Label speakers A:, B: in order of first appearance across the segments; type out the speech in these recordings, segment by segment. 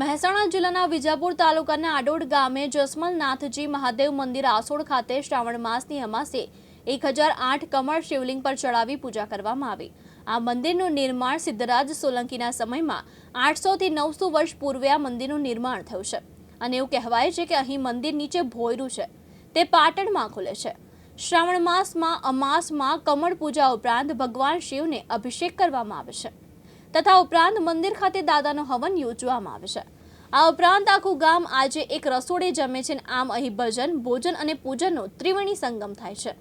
A: મહેસાણા જિલ્લાના વિજાપુર તાલુકાના આડોડ ગામે જસમલનાથજી મહાદેવ મંદિર આસોડ ખાતે શ્રાવણ માસની અમાસે એક હજાર આઠ કમળ શિવલિંગ પર ચડાવી પૂજા કરવામાં આવી. આ મંદિરનું નિર્માણ સિદ્ધરાજ સોલંકીના સમયમાં આઠસોથી નવસો વર્ષ પૂર્વે આ મંદિરનું નિર્માણ થયું છે. અને એવું કહેવાય છે કે અહીં મંદિર નીચે ભોયરું છે. તે પાટણમાં ખુલે છે. શ્રાવણ માસમાં, અમાસમાં કમળ પૂજા ઉપરાંત ભગવાન શિવને અભિષેક કરવામાં આવે છે. તથા ઉપરાંત મંદિર ખાતે દાદાનો હવન યોજવામાં આવે છે. આ ઉપરાંત આખું ગામ આજે એક રસોડે જમે છે અને આમ અહીં ભજન, ભોજન અને પૂજનનો ત્રિવેણી સંગમ થાય છે.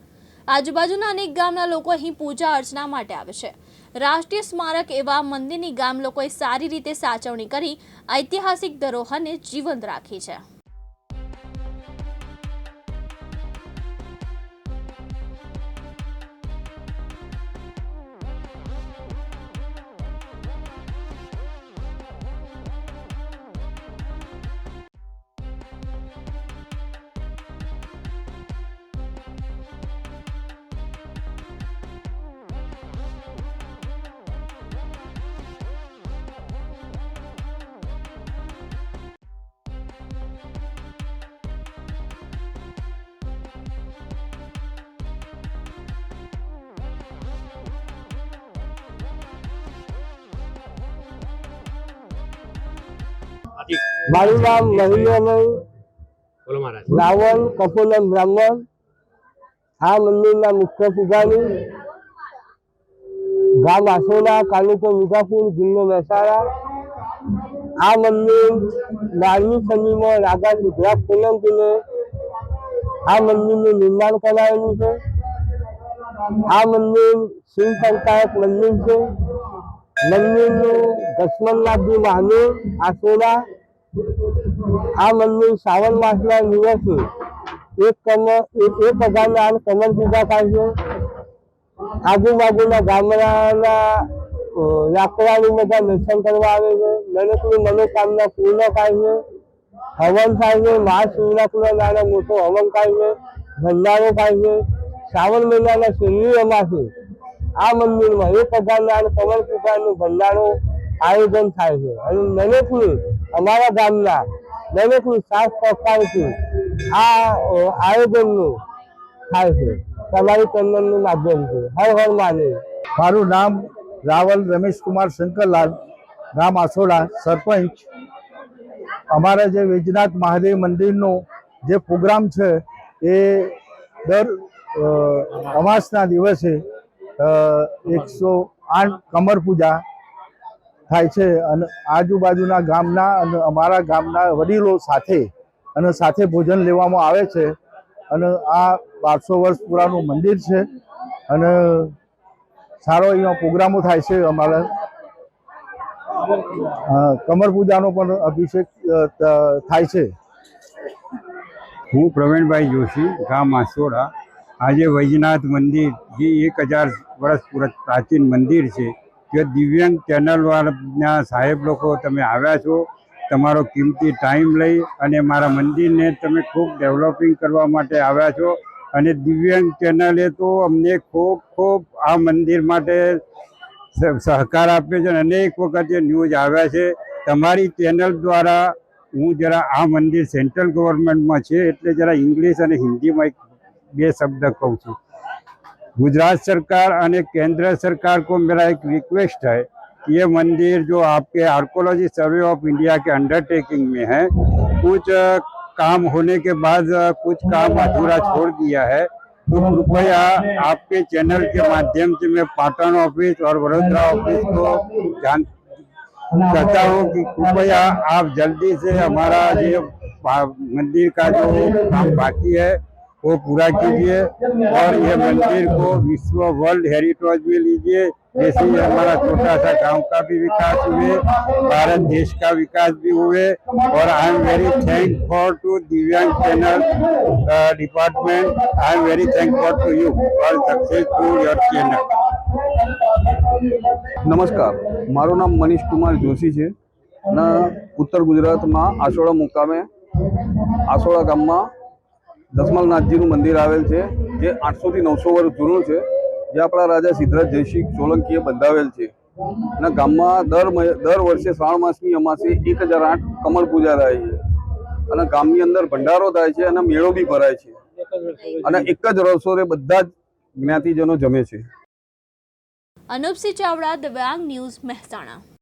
A: આજુબાજુના અનેક ગામના લોકો અહીં પૂજા અર્ચના માટે આવે છે. રાષ્ટ્રીય સ્મારક એવા મંદિરની ગામ લોકોએ સારી રીતે સાચવણી કરી, ઐતિહાસિક ધરોહરને જીવંત રાખી છે.
B: મારું નામ
C: મહિન્દ્રભાઈ
B: રાવણ કપોલમ બ્રાહ્મણ. આ મંદિરના મુખ્ય પૂજારી. ગામ આસોડા તાલુકો વિજાપુર જિલ્લો મહેસાણા. આ મંદિર બારમી સદીમાં રાજા ગુજરાત સોલંકીને આ મંદિરનું નિર્માણ કરાયેલું છે. આ મંદિર શિવ સંકાયક મંદિર છે. મંદિરનું દસમનનાથજી મહાદેવ આસોડા આ મંદિર શ્રાવણ માસના દિવસે એક કમ, એક હજારના આઠ કમળ પૂજા થાય છે. આજુબાજુના ગામડાના યાત્રાળુ બધા દર્શન કરવા આવે છે. દરેકની મનોકામના પૂર્ણ થાય છે. હવન થાય છે. મહાશિવરાત્રિના દાડે મોટો હવન થાય છે. ભંડારો થાય છે. શ્રાવણ મહિનાના છેલ્લી અમાસે આ મંદિરમાં એક હજારના અને કમળ પ્રકારનું ભંડારો આયોજન થાય છે. અને દરેકની અમારા ગામના દરેકની સાસ સહકારથી આ આયોજનનું થાય છે. તમારી ચંદનનું માધ્યમથી હર હર માને
D: મારું નામ રાવલ રમેશકુમાર શંકરલાલ, ગામ આસોડા, સરપંચ. અમારા જે વૈજનાથ મહાદેવ મંદિરનો જે પ્રોગ્રામ છે, એ દર અમાસના દિવસે એકસો આઠ કમર પૂજા થાય છે અને આજુબાજુના ગામના અને અમારા ગામના વડીલો સાથે અને સાથે ભોજન લેવામાં આવે છે અને આ બારસો વર્ષ પુરાનું મંદિર છે અને સારો અહીંયા પ્રોગ્રામો થાય છે અમારા કમર પૂજાનો પણ અભિષેક થાય છે.
E: હું પ્રવીણભાઈ જોશી, ગામ આસોડા આજે વૈજનાથ મંદિર, જે એક હજાર વર્ષ પૂરત પ્રાચીન મંદિર છે, જે દિવ્યાંગ ચેનલવાળા સાહેબ લોકો તમે આવ્યા છો, તમારો કિંમતી ટાઈમ લઈ અને મારા મંદિરને તમે ખૂબ ડેવલપિંગ કરવા માટે આવ્યા છો. અને દિવ્યાંગ ચેનલે તો અમને ખૂબ ખૂબ આ મંદિર માટે સહકાર આપ્યો છે અને અનેક વખત જે ન્યૂઝ આવ્યા છે. તમારી ચેનલ દ્વારા હું જરા આ મંદિર સેન્ટ્રલ ગવર્મેન્ટમાં છે, એટલે જરા ઇંગ્લિશ અને હિન્દીમાં એક બે શબ્દ કહું છું गुजरात सरकार અને केंद्र सरकार को मेरा एक रिक्वेस्ट है कि ये मंदिर जो आपके आर्कोलॉजी सर्वे ऑफ इंडिया के अंडरटेकिंग में है कुछ अ, काम होने के बाद अ, कुछ काम अधूरा छोड़ दिया है तो कृपया आपके चैनल के माध्यम से मैं पाटन ऑफिस और वडोदरा ऑफिस को जान कहता हूँ कि कृपया आप जल्दी से हमारा ये पा- मंदिर का जो काम बाकी है वो पूरा कीजिए और ये मंदिर को विश्व वर्ल्ड हेरिटेज में लीजिए जैसे ये हमारा छोटा सा गांव का भी विकास हुए भारत देश का विकास भी हुए और I am very thank for to दिव्यांग channel department I am very thank for to you for successful your channel
F: નમસ્કાર મારું નામ મનીષ કુમાર જોશી છે અને ઉત્તર ગુજરાતમાં આસોડા મુકામે આસોડા ગામમાં દસમલનાથજીનું મંદિર આવેલ છે, જે આઠસોથી નવસો વર્ષ જૂનું છે, જે આપણા રાજા સિદ્ધરાજ જયસિંહ સોલંકીએ બંધાવેલ છે. અને ગામમાં દર દર વર્ષે શ્રાવણ માસની અમાસે એક હજાર આઠ કમળ પૂજા થાય છે. અને ગામની અંદર ભંડારો થાય છે અને મેળો બી ભરાય છે. અને એક જ રસોરે બધા જ જ્ઞાતિજનો જમે છે.
A: અનુપસિંહ ચાવડા, દિવ્યાંગ ન્યૂઝ મહેસાણા.